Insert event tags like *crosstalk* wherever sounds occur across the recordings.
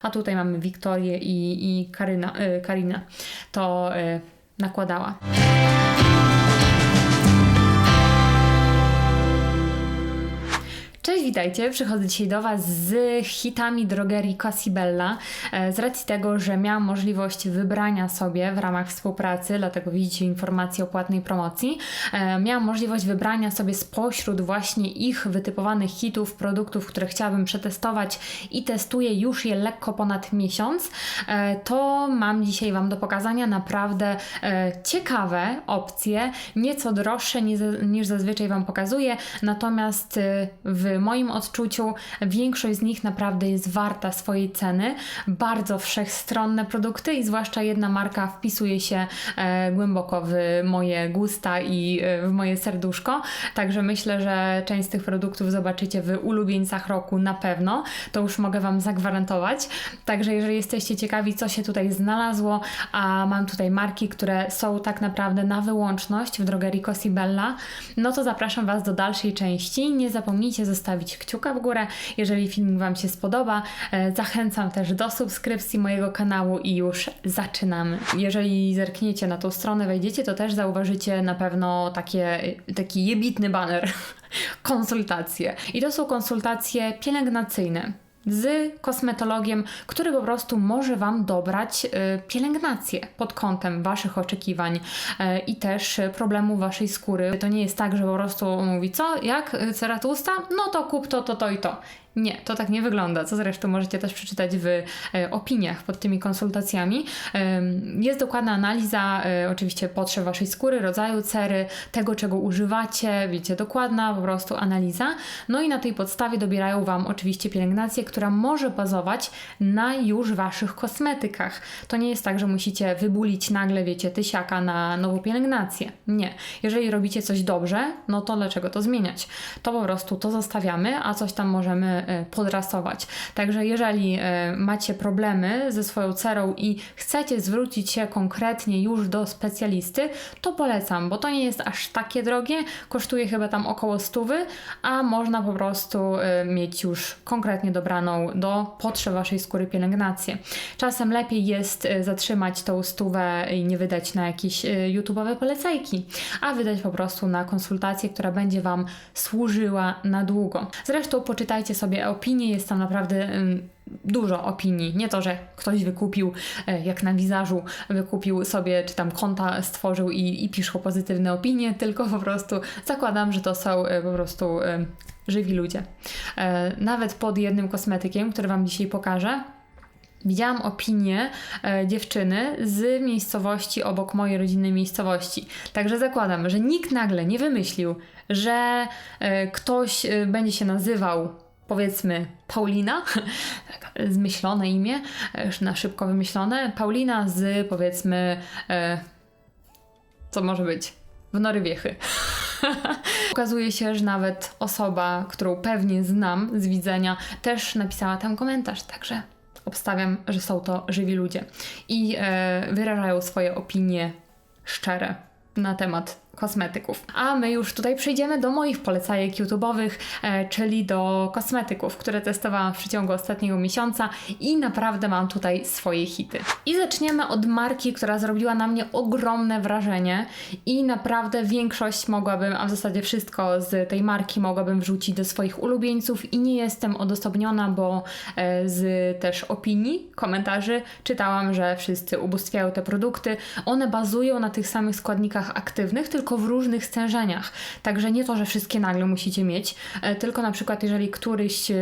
A tutaj mamy Wiktorię i, i y, Karinę. To y, nakładała. Cześć, witajcie. Przychodzę dzisiaj do Was z hitami drogerii Cosibella. E, Z racji tego, że miałam możliwość wybrania sobie w ramach współpracy, dlatego widzicie informacje o płatnej promocji, e, miałam możliwość wybrania sobie spośród właśnie ich wytypowanych hitów, produktów, które chciałabym przetestować i testuję już je lekko ponad miesiąc. E, To mam dzisiaj Wam do pokazania naprawdę ciekawe opcje, nieco droższe niż, zazwyczaj Wam pokazuję, natomiast e, w moim odczuciu większość z nich naprawdę jest warta swojej ceny. Bardzo wszechstronne produkty i zwłaszcza jedna marka wpisuje się e, głęboko w moje gusta i e, w moje serduszko, także myślę, że część z tych produktów zobaczycie w ulubieńcach roku na pewno, to już mogę Wam zagwarantować. Także jeżeli jesteście ciekawi, co się tutaj znalazło, a mam tutaj marki, które są tak naprawdę na wyłączność w drogerii Cosibella, no to zapraszam Was do dalszej części. Nie zapomnijcie zostawić kciuka w górę, jeżeli film Wam się spodoba. E, Zachęcam też do subskrypcji mojego kanału i już zaczynamy. Jeżeli zerkniecie na tą stronę, wejdziecie, to też zauważycie na pewno takie, taki jebitny baner. *laughs* konsultacje. I to są konsultacje pielęgnacyjne z kosmetologiem, który po prostu może Wam dobrać y, pielęgnację pod kątem Waszych oczekiwań y, i też problemu Waszej skóry. To nie jest tak, że po prostu mówi, co, jak, y, cera tłusta? No to kup to, to, to i to. Nie, to tak nie wygląda, co zresztą możecie też przeczytać w e, opiniach pod tymi konsultacjami. Jest dokładna analiza e, oczywiście potrzeb Waszej skóry, rodzaju cery, tego czego używacie, wiecie, dokładna po prostu analiza. No i na tej podstawie dobierają Wam oczywiście pielęgnację, która może bazować na już Waszych kosmetykach. To nie jest tak, że musicie wybulić nagle, wiecie, tysiaka na nową pielęgnację. Nie. Jeżeli robicie coś dobrze, no to dlaczego to zmieniać? To po prostu to zostawiamy, a coś tam możemy podrasować. Także jeżeli e, macie problemy ze swoją cerą i chcecie zwrócić się konkretnie już do specjalisty, to polecam, bo to nie jest aż takie drogie, kosztuje chyba tam około stówy, a można po prostu e, mieć już konkretnie dobraną do potrzeb waszej skóry pielęgnację. Czasem lepiej jest e, zatrzymać tą stówę i nie wydać na jakieś e, YouTube'owe polecajki, a wydać po prostu na konsultację, która będzie wam służyła na długo. Zresztą poczytajcie sobie opinie, jest tam naprawdę dużo opinii. Nie to, że ktoś wykupił, e, jak na wizarzu, wykupił sobie, czy tam konta stworzył i, i piszą pozytywne opinie, tylko po prostu zakładam, że to są e, po prostu żywi ludzie. E, Nawet pod jednym kosmetykiem, który Wam dzisiaj pokażę, Widziałam opinię e, dziewczyny z miejscowości obok mojej rodzinnej miejscowości. Także zakładam, że nikt nagle nie wymyślił, że e, ktoś e, będzie się nazywał powiedzmy Paulina, *laughs* zmyślone imię, e, na szybko wymyślone. Paulina z powiedzmy, e, co może być? W Norywiechy. *laughs* Okazuje się, że nawet osoba, którą pewnie znam z widzenia, też napisała tam komentarz, także obstawiam, że są to żywi ludzie i e, wyrażają swoje opinie szczere na temat kosmetyków. A my już tutaj przejdziemy do moich polecajek YouTube'owych, e, czyli do kosmetyków, które testowałam w przeciągu ostatniego miesiąca i naprawdę mam tutaj swoje hity. I zaczniemy od marki, która zrobiła na mnie ogromne wrażenie i naprawdę większość mogłabym, a w zasadzie wszystko z tej marki mogłabym wrzucić do swoich ulubieńców i nie jestem odosobniona, bo e, z też opinii, komentarzy czytałam, że wszyscy ubóstwiają te produkty. One bazują na tych samych składnikach aktywnych, tylko w różnych stężeniach. Także nie to, że wszystkie nagle musicie mieć, e, tylko na przykład jeżeli któryś, e,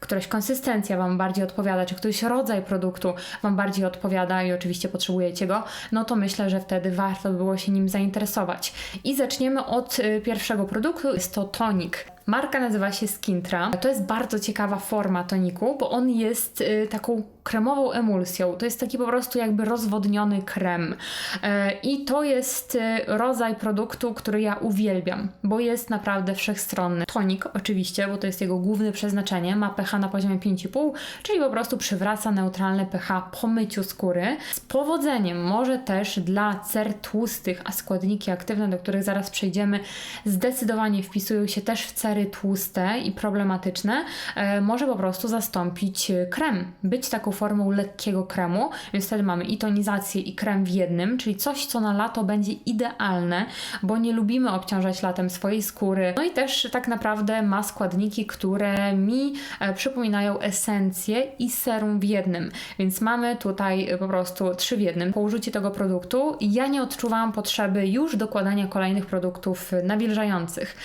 któraś konsystencja Wam bardziej odpowiada, czy któryś rodzaj produktu Wam bardziej odpowiada i oczywiście potrzebujecie go, no to myślę, że wtedy warto by było się nim zainteresować. I zaczniemy od e, pierwszego produktu, jest to tonik. Marka nazywa się Skintra. To jest bardzo ciekawa forma toniku, bo on jest y, taką kremową emulsją. To jest taki po prostu jakby rozwodniony krem. E, I to jest y, rodzaj produktu, który ja uwielbiam, bo jest naprawdę wszechstronny. Tonik oczywiście, bo to jest jego główne przeznaczenie, ma pH na poziomie 5,5, czyli po prostu przywraca neutralne pH po myciu skóry. Z powodzeniem może też dla cer tłustych, a składniki aktywne, do których zaraz przejdziemy, zdecydowanie wpisują się też w cery tłuste i problematyczne, e, może po prostu zastąpić e, krem. Być taką formą lekkiego kremu, więc wtedy mamy i tonizację, i krem w jednym, czyli coś, co na lato będzie idealne, bo nie lubimy obciążać latem swojej skóry. No i też tak naprawdę ma składniki, które mi e, przypominają esencję i serum w jednym. Więc mamy tutaj po prostu trzy w jednym. Po użyciu tego produktu ja nie odczuwałam potrzeby już dokładania kolejnych produktów nawilżających.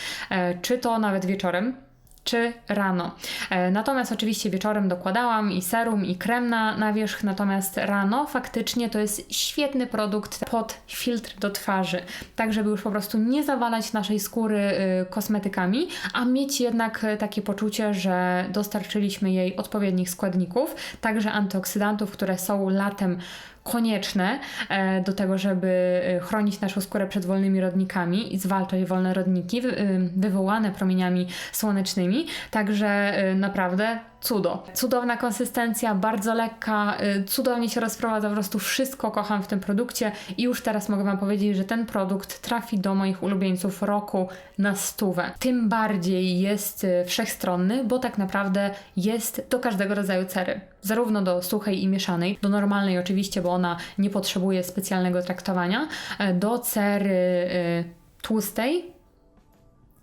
Czy to nawet wieczorem, czy rano. E, natomiast oczywiście wieczorem dokładałam i serum, i krem na, na wierzch, natomiast rano faktycznie to jest świetny produkt pod filtr do twarzy, tak żeby już po prostu nie zawalać naszej skóry y, kosmetykami, a mieć jednak y, takie poczucie, że dostarczyliśmy jej odpowiednich składników, także antyoksydantów, które są latem konieczne e, do tego, żeby e, chronić naszą skórę przed wolnymi rodnikami i zwalczać wolne rodniki e, wywołane promieniami słonecznymi. Także naprawdę cudo. Cudowna konsystencja, bardzo lekka, cudownie się rozprowadza, po prostu wszystko kocham w tym produkcie i już teraz mogę Wam powiedzieć, że ten produkt trafi do moich ulubieńców roku na stówę. Tym bardziej jest wszechstronny, bo tak naprawdę jest do każdego rodzaju cery. Zarówno do suchej i mieszanej, do normalnej oczywiście, bo ona nie potrzebuje specjalnego traktowania, e, do cery e, tłustej,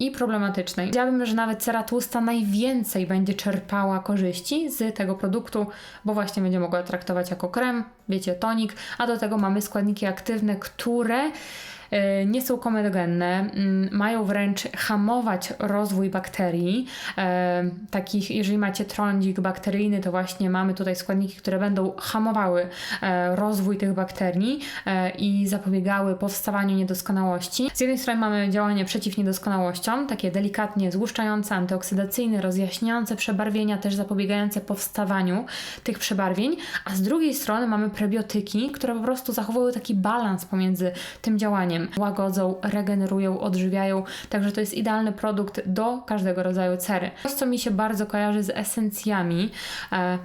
i problematycznej. Powiedziałabym, że nawet cera tłusta najwięcej będzie czerpała korzyści z tego produktu, bo właśnie będzie mogła traktować jako krem, wiecie, tonik, a do tego mamy składniki aktywne, które nie są komedogenne, mm, mają wręcz hamować rozwój bakterii. E, takich, jeżeli macie trądzik bakteryjny, to właśnie mamy tutaj składniki, które będą hamowały e, rozwój tych bakterii i zapobiegały powstawaniu niedoskonałości. Z jednej strony mamy działanie przeciw niedoskonałościom, takie delikatnie złuszczające, antyoksydacyjne, rozjaśniające przebarwienia, też zapobiegające powstawaniu tych przebarwień, a z drugiej strony mamy prebiotyki, które po prostu zachowują taki balans pomiędzy tym działaniem łagodzą, regenerują, odżywiają, także to jest idealny produkt do każdego rodzaju cery. To, co mi się bardzo kojarzy z esencjami, e,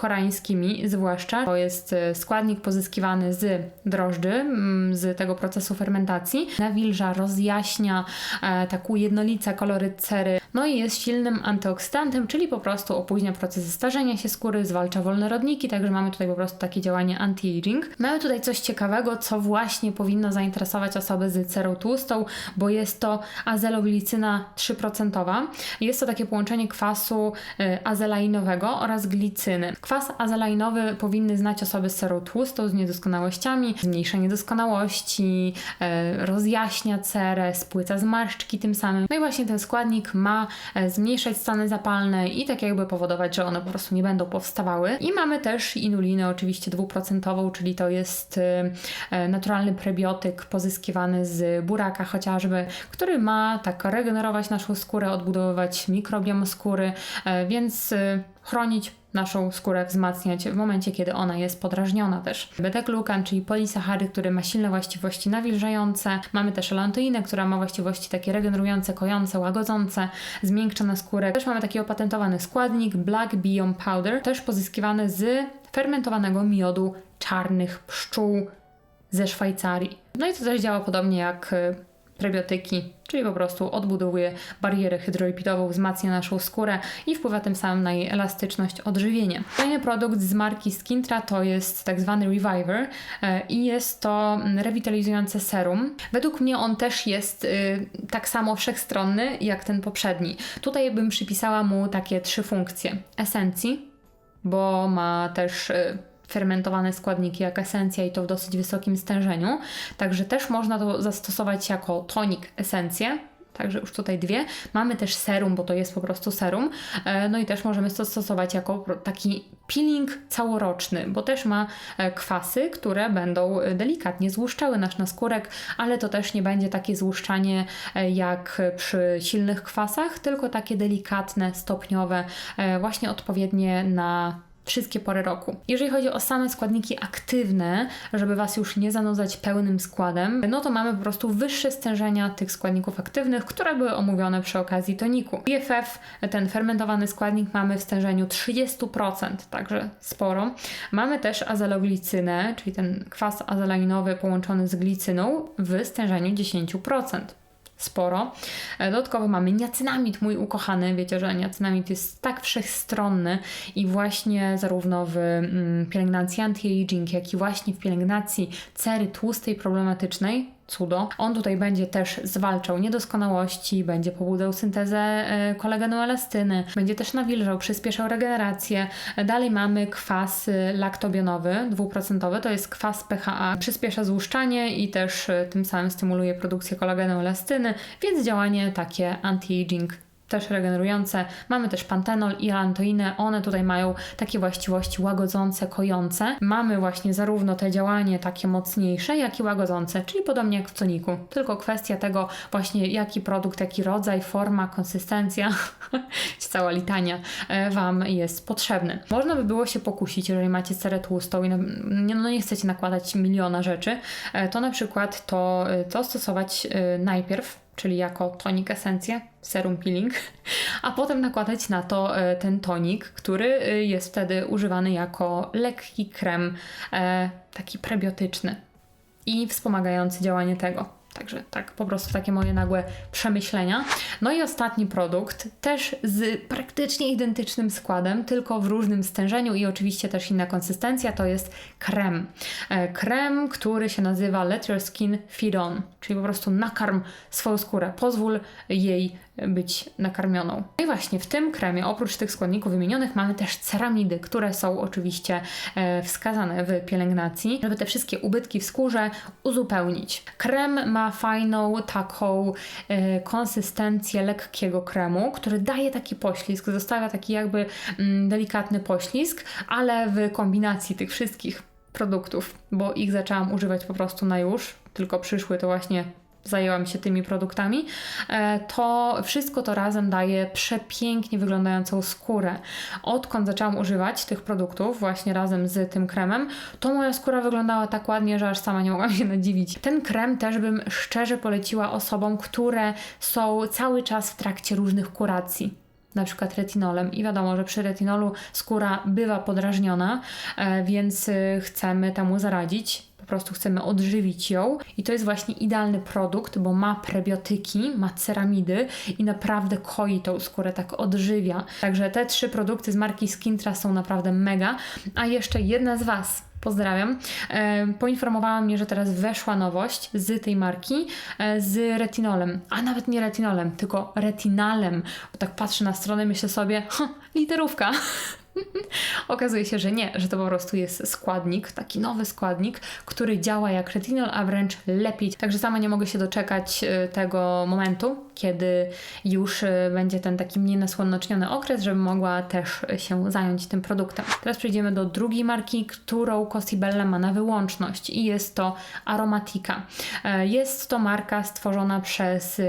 koreańskimi zwłaszcza. To jest e, składnik pozyskiwany z drożdży, mm, z tego procesu fermentacji. Nawilża, rozjaśnia, e, tak ujednolica koloryt cery. No i jest silnym antyoksydantem, czyli po prostu opóźnia procesy starzenia się skóry, zwalcza wolne rodniki, także mamy tutaj po prostu takie działanie anti-aging. Mamy tutaj coś ciekawego, co właśnie powinno zainteresować osoby z cerą tłustą, bo jest to azeloglicyna 3%. Jest to takie połączenie kwasu e, azelainowego oraz glicyny. Kwas azelainowy powinny znać osoby z serą tłustą, z niedoskonałościami, zmniejsza niedoskonałości, e, rozjaśnia cerę, spłyca zmarszczki tym samym. No i właśnie ten składnik ma e, zmniejszać stany zapalne i tak jakby powodować, że one po prostu nie będą powstawały. I mamy też inulinę oczywiście dwuprocentową, czyli to jest e, naturalny prebiotyk pozyskiwany z buraka chociażby, który ma tak regenerować naszą skórę, odbudowywać mikrobiom skóry, więc chronić naszą skórę wzmacniać w momencie, kiedy ona jest podrażniona też. Beta-glukan, czyli polisachary, który ma silne właściwości nawilżające. Mamy też elantoinę, która ma właściwości takie regenerujące, kojące, łagodzące, zmiękcza na skórę. Też mamy taki opatentowany składnik Black Biome Powder, też pozyskiwany z fermentowanego miodu czarnych pszczół ze Szwajcarii. No i to też działa podobnie jak prebiotyki, czyli po prostu odbudowuje barierę hydrolipidową, wzmacnia naszą skórę i wpływa tym samym na jej elastyczność, odżywienie. Kolejny produkt z marki Skintra to jest tak zwany Reviver e, i jest to rewitalizujące serum. Według mnie on też jest y, tak samo wszechstronny jak ten poprzedni. Tutaj bym przypisała mu takie trzy funkcje. Esencji, bo ma też y, fermentowane składniki jak esencja i to w dosyć wysokim stężeniu. Także też można to zastosować jako tonik esencję, Także już tutaj dwie. Mamy też serum, bo to jest po prostu serum. E, no i też możemy to stosować jako taki peeling całoroczny, bo też ma e, kwasy, które będą delikatnie złuszczały nasz naskórek, ale to też nie będzie takie złuszczanie e, jak przy silnych kwasach, tylko takie delikatne, stopniowe, właśnie odpowiednie na wszystkie pory roku. Jeżeli chodzi o same składniki aktywne, żeby Was już nie zanudzać pełnym składem, no to mamy po prostu wyższe stężenia tych składników aktywnych, które były omówione przy okazji toniku. BFF, ten fermentowany składnik mamy w stężeniu 30%, także sporo. Mamy też azaloglicynę, czyli ten kwas azelainowy połączony z glicyną w stężeniu 10% sporo. E, Dodatkowo mamy niacynamid, mój ukochany. Wiecie, że niacynamid jest tak wszechstronny i właśnie zarówno w mm, pielęgnacji anti-aging, jak i właśnie w pielęgnacji cery tłustej problematycznej, cudo. On tutaj będzie też zwalczał niedoskonałości, będzie pobudzał syntezę e, kolagenu elastyny, będzie też nawilżał, przyspieszał regenerację. Dalej mamy kwas e, laktobionowy, dwuprocentowy, to jest kwas PHA. Przyspiesza złuszczanie i też e, tym samym stymuluje produkcję kolagenu elastyny, więc działanie takie anti-aging też regenerujące. Mamy też pantenol i alantoinę. One tutaj mają takie właściwości łagodzące, kojące. Mamy właśnie zarówno te działanie takie mocniejsze, jak i łagodzące, czyli podobnie jak w toniku. Tylko kwestia tego właśnie jaki produkt, jaki rodzaj, forma, konsystencja, *laughs* cała litania e, Wam jest potrzebny. Można by było się pokusić, jeżeli macie cerę tłustą i nie, no nie chcecie nakładać miliona rzeczy, e, to na przykład to, e, to stosować najpierw czyli jako tonik esencję, serum peeling, *laughs* a potem nakładać na to e, ten tonik, który e, jest wtedy używany jako lekki krem, e, taki prebiotyczny i wspomagający działanie tego. Także tak, po prostu takie moje nagłe przemyślenia. No i ostatni produkt, też z praktycznie identycznym składem, tylko w różnym stężeniu i oczywiście też inna konsystencja, to jest krem. E, Krem, który się nazywa Let Your Skin Feed On, czyli po prostu nakarm swoją skórę, pozwól jej być nakarmioną. No i właśnie w tym kremie, oprócz tych składników wymienionych, mamy też ceramidy, które są oczywiście e, wskazane w pielęgnacji, żeby te wszystkie ubytki w skórze uzupełnić. Krem ma fajną taką e, konsystencję lekkiego kremu, który daje taki poślizg, zostawia taki jakby mm, delikatny poślizg, ale w kombinacji tych wszystkich produktów, bo ich zaczęłam używać po prostu na już, tylko przyszły to właśnie zajęłam się tymi produktami, e, to wszystko to razem daje przepięknie wyglądającą skórę. Odkąd zaczęłam używać tych produktów właśnie razem z tym kremem, to moja skóra wyglądała tak ładnie, że aż sama nie mogłam się nadziwić. Ten krem też bym szczerze poleciła osobom, które są cały czas w trakcie różnych kuracji na przykład retinolem. I wiadomo, że przy retinolu skóra bywa podrażniona, e, więc y, chcemy temu zaradzić. Prostu chcemy odżywić ją i to jest właśnie idealny produkt, bo ma prebiotyki, ma ceramidy i naprawdę koi tą skórę, tak odżywia. Także te trzy produkty z marki Skintra są naprawdę mega. A jeszcze jedna z Was Pozdrawiam. E, poinformowała mnie, że teraz weszła nowość z tej marki e, z retinolem, a nawet nie retinolem, tylko retinalem. Bo tak patrzę na stronę, myślę sobie, literówka. *laughs* *laughs* Okazuje się, że nie, że to po prostu jest składnik, taki nowy składnik, który działa jak retinol, a wręcz lepiej. Także sama nie mogę się doczekać e, tego momentu, kiedy już e, będzie ten taki mniej nasłoneczniony okres, żebym mogła też się zająć tym produktem. Teraz przejdziemy do drugiej marki, którą Cosibella ma na wyłączność i jest to Aromatica. E, Jest to marka stworzona przez e,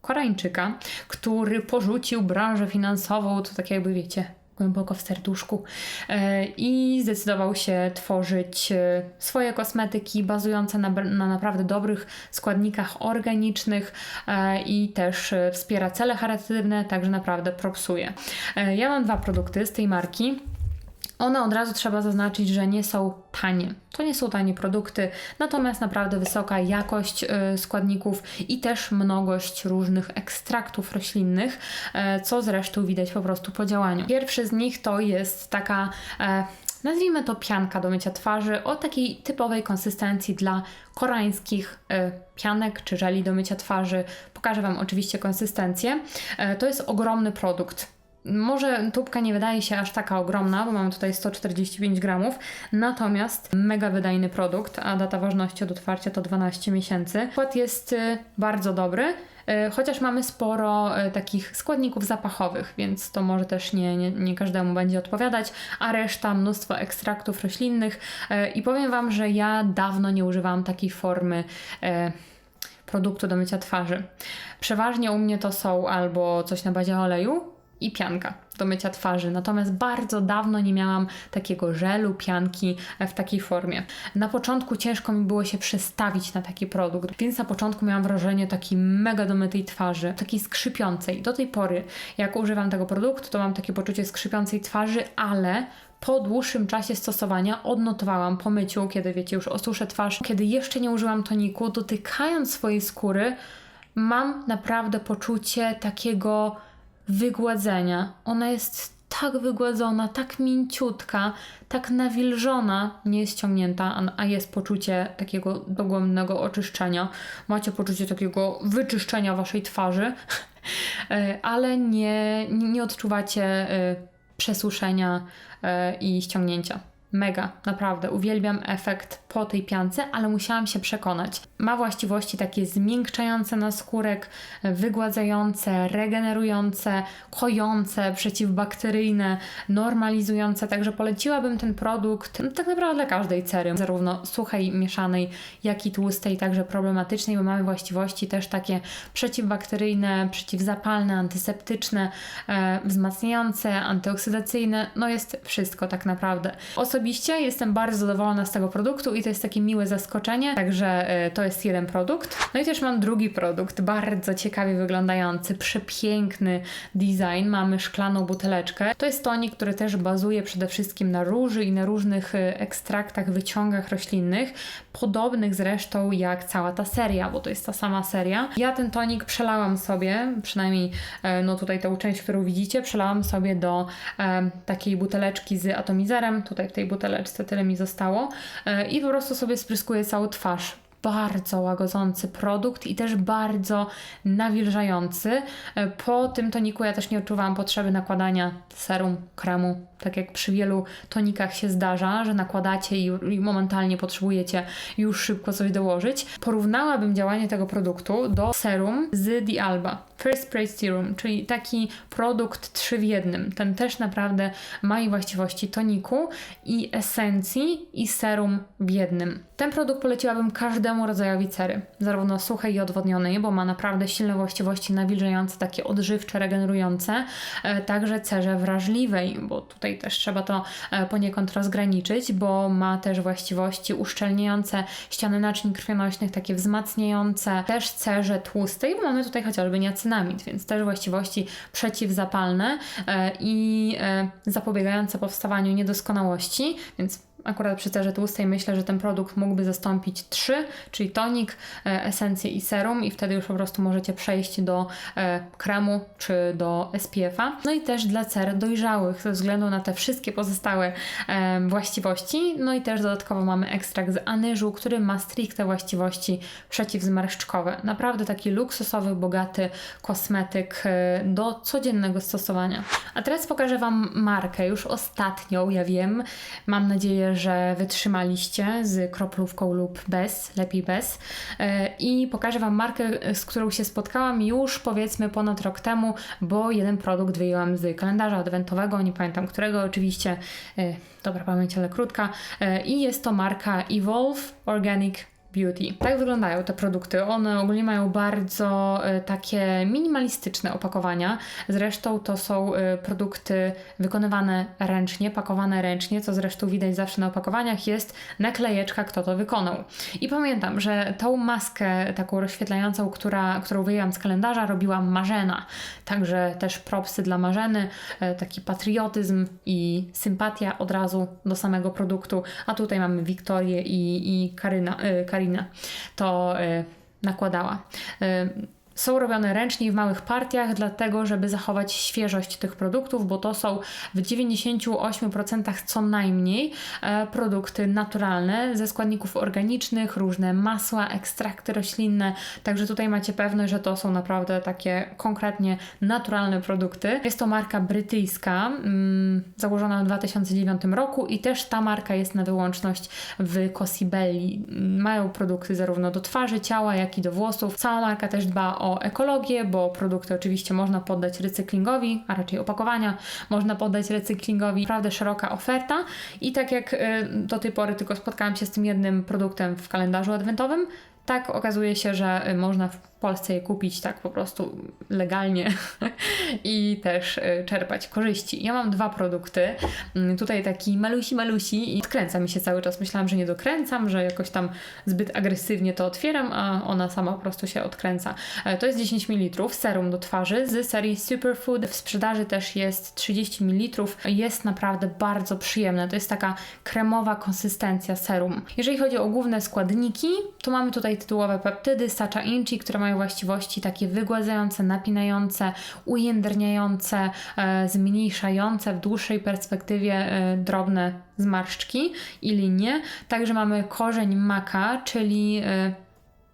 Koreańczyka, który porzucił branżę finansową, to tak jakby wiecie, głęboko w serduszku e, i zdecydował się tworzyć e, swoje kosmetyki bazujące na, na naprawdę dobrych składnikach organicznych e, i też wspiera cele charytatywne, także naprawdę propsuje. Ja mam dwa produkty z tej marki. One od razu trzeba zaznaczyć, że nie są tanie. To nie są tanie produkty, natomiast naprawdę wysoka jakość y, składników i też mnogość różnych ekstraktów roślinnych, e, co zresztą widać po prostu po działaniu. Pierwszy z nich to jest taka. E, Nazwijmy to pianka do mycia twarzy o takiej typowej konsystencji dla koreańskich e, pianek czy żeli do mycia twarzy. Pokażę Wam oczywiście konsystencję. To jest ogromny produkt. Może tubka nie wydaje się aż taka ogromna, bo mamy tutaj 145 gramów, natomiast mega wydajny produkt, a data ważności od otwarcia to 12 miesięcy. Skład jest y, bardzo dobry, y, chociaż mamy sporo y, takich składników zapachowych, więc to może też nie, nie, nie każdemu będzie odpowiadać, a reszta mnóstwo ekstraktów roślinnych i powiem Wam, że ja dawno nie używałam takiej formy. produktu do mycia twarzy. Przeważnie u mnie to są albo coś na bazie oleju, i pianka do mycia twarzy. Natomiast bardzo dawno nie miałam takiego żelu, pianki w takiej formie. Na początku ciężko mi było się przestawić na taki produkt, więc na początku miałam wrażenie takiej mega domytej twarzy, takiej skrzypiącej. Do tej pory, jak używam tego produktu, to mam takie poczucie skrzypiącej twarzy, ale po dłuższym czasie stosowania odnotowałam po myciu, kiedy wiecie, już osuszę twarz, kiedy jeszcze nie użyłam toniku, dotykając swojej skóry, mam naprawdę poczucie takiego wygładzenia. Ona jest tak wygładzona, tak mięciutka, tak nawilżona, nie jest ściągnięta, a- a jest poczucie takiego dogłębnego oczyszczenia. Macie poczucie takiego wyczyszczenia waszej twarzy, *laughs* E, ale nie, nie odczuwacie e, przesuszenia e, i ściągnięcia. Mega, naprawdę. Uwielbiam efekt po tej piance, ale musiałam się przekonać. Ma właściwości takie zmiękczające naskórek, wygładzające, regenerujące, kojące, przeciwbakteryjne, normalizujące. Także poleciłabym ten produkt no, tak naprawdę dla każdej cery, zarówno suchej, mieszanej, jak i tłustej, także problematycznej, bo mamy właściwości też takie przeciwbakteryjne, przeciwzapalne, antyseptyczne, e, wzmacniające, antyoksydacyjne. No jest wszystko tak naprawdę. Osobiście jestem bardzo zadowolona z tego produktu i to jest takie miłe zaskoczenie, także e, to jest jeden produkt. No i też mam drugi produkt, bardzo ciekawie wyglądający, przepiękny design. Mamy szklaną buteleczkę. To jest tonik, który też bazuje przede wszystkim na róży i na różnych e, ekstraktach, wyciągach roślinnych, podobnych zresztą jak cała ta seria, bo to jest ta sama seria. Ja ten tonik przelałam sobie, przynajmniej e, no tutaj tę część, którą widzicie, przelałam sobie do takiej buteleczki z atomizerem. Tutaj w tej buteleczce tyle mi zostało e, i po prostu sobie spryskuję całą twarz bardzo łagodzący produkt i też bardzo nawilżający. E, Po tym toniku ja też nie odczuwałam potrzeby nakładania serum, kremu, tak jak przy wielu tonikach się zdarza, że nakładacie i, momentalnie potrzebujecie już szybko coś dołożyć. Porównałabym działanie tego produktu do serum z The Alba. First Spray Serum, czyli taki produkt 3 w jednym. Ten też naprawdę ma i właściwości toniku i esencji i serum w jednym. Ten produkt poleciłabym każdemu rodzajowi cery, zarówno suchej i odwodnionej, bo ma naprawdę silne właściwości nawilżające, takie odżywcze, regenerujące, e, także cerze wrażliwej, bo tutaj też trzeba to e, poniekąd rozgraniczyć, bo ma też właściwości uszczelniające ściany naczyń krwionośnych, takie wzmacniające, też cerze tłustej, bo mamy tutaj chociażby niacynamid, więc też właściwości przeciwzapalne e, i zapobiegające powstawaniu niedoskonałości, więc akurat przy cerze tłustej myślę, że ten produkt mógłby zastąpić trzy, czyli tonik, e, esencję i serum i wtedy już po prostu możecie przejść do e, kremu czy do SPF-a. No i też dla cer dojrzałych ze względu na te wszystkie pozostałe e, właściwości. No i też dodatkowo mamy ekstrakt z anyżu, który ma stricte właściwości przeciwzmarszczkowe. Naprawdę taki luksusowy, bogaty kosmetyk do codziennego stosowania. A teraz pokażę Wam markę, już ostatnią, ja wiem. Mam nadzieję, że wytrzymaliście z kroplówką lub bez, lepiej bez. E, I pokażę Wam markę, z którą się spotkałam już powiedzmy ponad rok temu, bo jeden produkt wyjęłam z kalendarza adwentowego, nie pamiętam którego oczywiście, e, dobra pamięć, ale krótka. E, I jest to marka Evolve Organic Beauty. Tak wyglądają te produkty. One ogólnie mają bardzo e, takie minimalistyczne opakowania. Zresztą to są e, produkty wykonywane ręcznie, pakowane ręcznie, co zresztą widać zawsze na opakowaniach, jest naklejeczka, kto to wykonał. I pamiętam, że tą maskę taką rozświetlającą, która, którą wyjęłam z kalendarza, robiła Marzena. Także też propsy dla Marzeny, e, taki patriotyzm i sympatia od razu do samego produktu. A tutaj mamy Wiktorię i, i Karyna, To e, nakładała. Są robione ręcznie w małych partiach, dlatego żeby zachować świeżość tych produktów, bo to są w 98% co najmniej e, produkty naturalne ze składników organicznych, różne masła, ekstrakty roślinne. Także tutaj macie pewność, że to są naprawdę takie konkretnie naturalne produkty. Jest to marka brytyjska, mm, założona w 2009 roku i też ta marka jest na wyłączność w Cosibelli. Mają produkty zarówno do twarzy, ciała, jak i do włosów. Cała marka też dba o ekologię, bo produkty oczywiście można poddać recyklingowi, a raczej opakowania można poddać recyklingowi. Naprawdę szeroka oferta i tak jak y, do tej pory tylko spotkałam się z tym jednym produktem w kalendarzu adwentowym, tak okazuje się, że y, można Polsce je kupić tak po prostu legalnie *laughs* i też y, czerpać korzyści. Ja mam dwa produkty. Mm, Tutaj taki malusi malusi i odkręca mi się cały czas. Myślałam, że nie dokręcam, że jakoś tam zbyt agresywnie to otwieram, a ona sama po prostu się odkręca. E, To jest 10 ml serum do twarzy z serii Superfood. W sprzedaży też jest 30 ml. Jest naprawdę bardzo przyjemne. To jest taka kremowa konsystencja serum. Jeżeli chodzi o główne składniki, to mamy tutaj tytułowe peptydy Sacha Inchi, które mają mają właściwości takie wygładzające, napinające, ujędrniające, e, zmniejszające w dłuższej perspektywie e, drobne zmarszczki i linie. Także mamy korzeń maka, czyli e,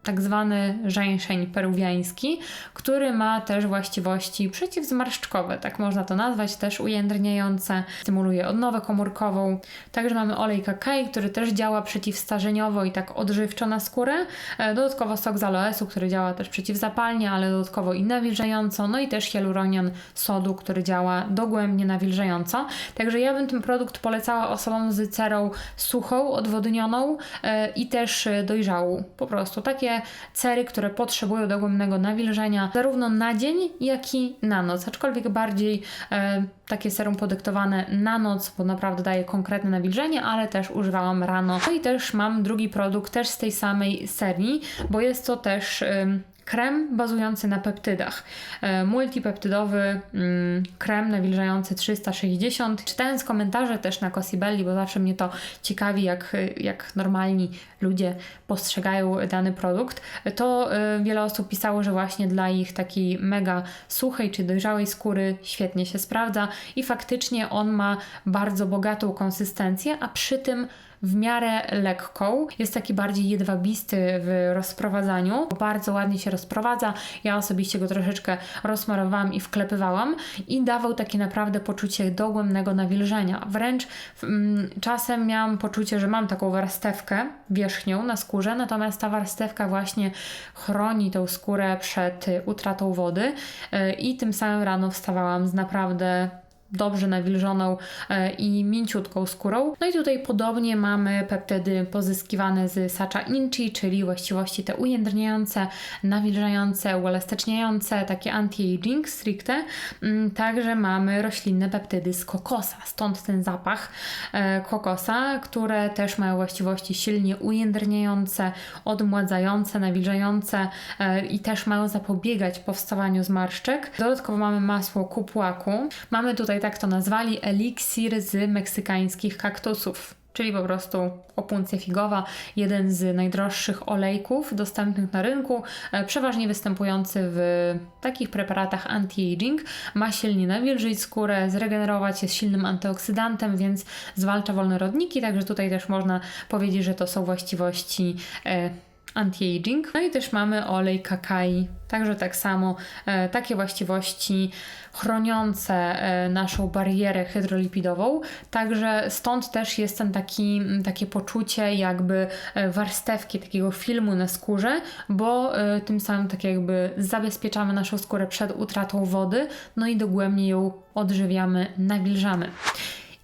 tak zwany żeńszeń peruwiański, który ma też właściwości przeciwzmarszczkowe, tak można to nazwać, też ujędrniające, stymuluje odnowę komórkową. Także mamy olej kakai, który też działa przeciwstarzeniowo i tak odżywczo na skórę. E, Dodatkowo sok z aloesu, który działa też przeciwzapalnie, ale dodatkowo i nawilżająco. No i też hialuronian sodu, który działa dogłębnie nawilżająco. Także ja bym ten produkt polecała osobom z cerą suchą, odwodnioną e, i też e, dojrzałą. Po prostu takie cery, które potrzebują dogłębnego nawilżenia zarówno na dzień, jak i na noc. Aczkolwiek bardziej e, takie serum podyktowane na noc, bo naprawdę daje konkretne nawilżenie, ale też używałam rano. No i też mam drugi produkt, też z tej samej serii, bo jest to też. ym, Krem bazujący na peptydach. E, Multipeptydowy mm, krem nawilżający 360. Czytając komentarze też na Cosibelli, bo zawsze mnie to ciekawi, jak, jak normalni ludzie postrzegają dany produkt, to e, wiele osób pisało, że właśnie dla ich takiej mega suchej czy dojrzałej skóry świetnie się sprawdza i faktycznie on ma bardzo bogatą konsystencję, a przy tym w miarę lekką. Jest taki bardziej jedwabisty w rozprowadzaniu. Bardzo ładnie się rozprowadza. Ja osobiście go troszeczkę rozmarowałam i wklepywałam i dawał takie naprawdę poczucie dogłębnego nawilżenia. Wręcz mm, czasem miałam poczucie, że mam taką warstewkę wierzchnią na skórze, natomiast ta warstewka właśnie chroni tą skórę przed utratą wody y, i tym samym rano wstawałam z naprawdę dobrze nawilżoną e, i mięciutką skórą. No i tutaj podobnie mamy peptydy pozyskiwane z sacza inchi, czyli właściwości te ujędrniające, nawilżające, uelastyczniające, takie anti-aging stricte. Mm, Także mamy roślinne peptydy z kokosa, stąd ten zapach e, kokosa, które też mają właściwości silnie ujędrniające, odmładzające, nawilżające e, i też mają zapobiegać powstawaniu zmarszczek. Dodatkowo mamy masło kupłaku. Mamy tutaj tak to nazwali, eliksir z meksykańskich kaktusów. Czyli po prostu opuncja figowa, jeden z najdroższych olejków dostępnych na rynku, e, przeważnie występujący w takich preparatach anti-aging. Ma silnie nawilżyć skórę, zregenerować, jest silnym antyoksydantem, więc zwalcza wolne rodniki, także tutaj też można powiedzieć, że to są właściwości e, anti-aging. No i też mamy olej kakai, także tak samo e, takie właściwości chroniące e, naszą barierę hydrolipidową, także stąd też jest ten taki, takie poczucie jakby e, warstewki, takiego filmu na skórze, bo e, tym samym tak jakby zabezpieczamy naszą skórę przed utratą wody, no i dogłębnie ją odżywiamy, nawilżamy.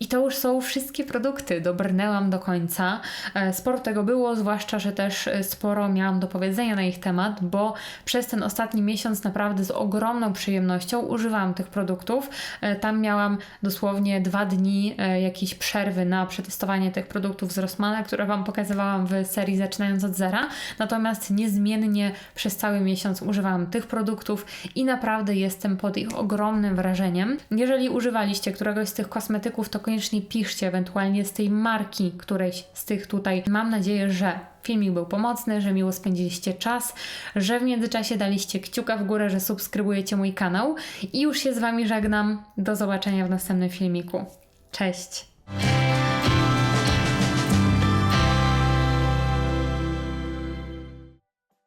I to już są wszystkie produkty. Dobrnęłam do końca. E, Sporo tego było, zwłaszcza, że też e, sporo miałam do powiedzenia na ich temat, bo przez ten ostatni miesiąc naprawdę z ogromną przyjemnością używałam tych produktów. E, Tam miałam dosłownie dwa dni jakiejś przerwy na przetestowanie tych produktów z Rossmana, które Wam pokazywałam w serii Zaczynając od Zera. Natomiast niezmiennie przez cały miesiąc używałam tych produktów i naprawdę jestem pod ich ogromnym wrażeniem. Jeżeli używaliście któregoś z tych kosmetyków, to koniecznie piszcie ewentualnie z tej marki którejś z tych tutaj. Mam nadzieję, że filmik był pomocny, że miło spędziliście czas, że w międzyczasie daliście kciuka w górę, że subskrybujecie mój kanał i już się z Wami żegnam. Do zobaczenia w następnym filmiku. Cześć!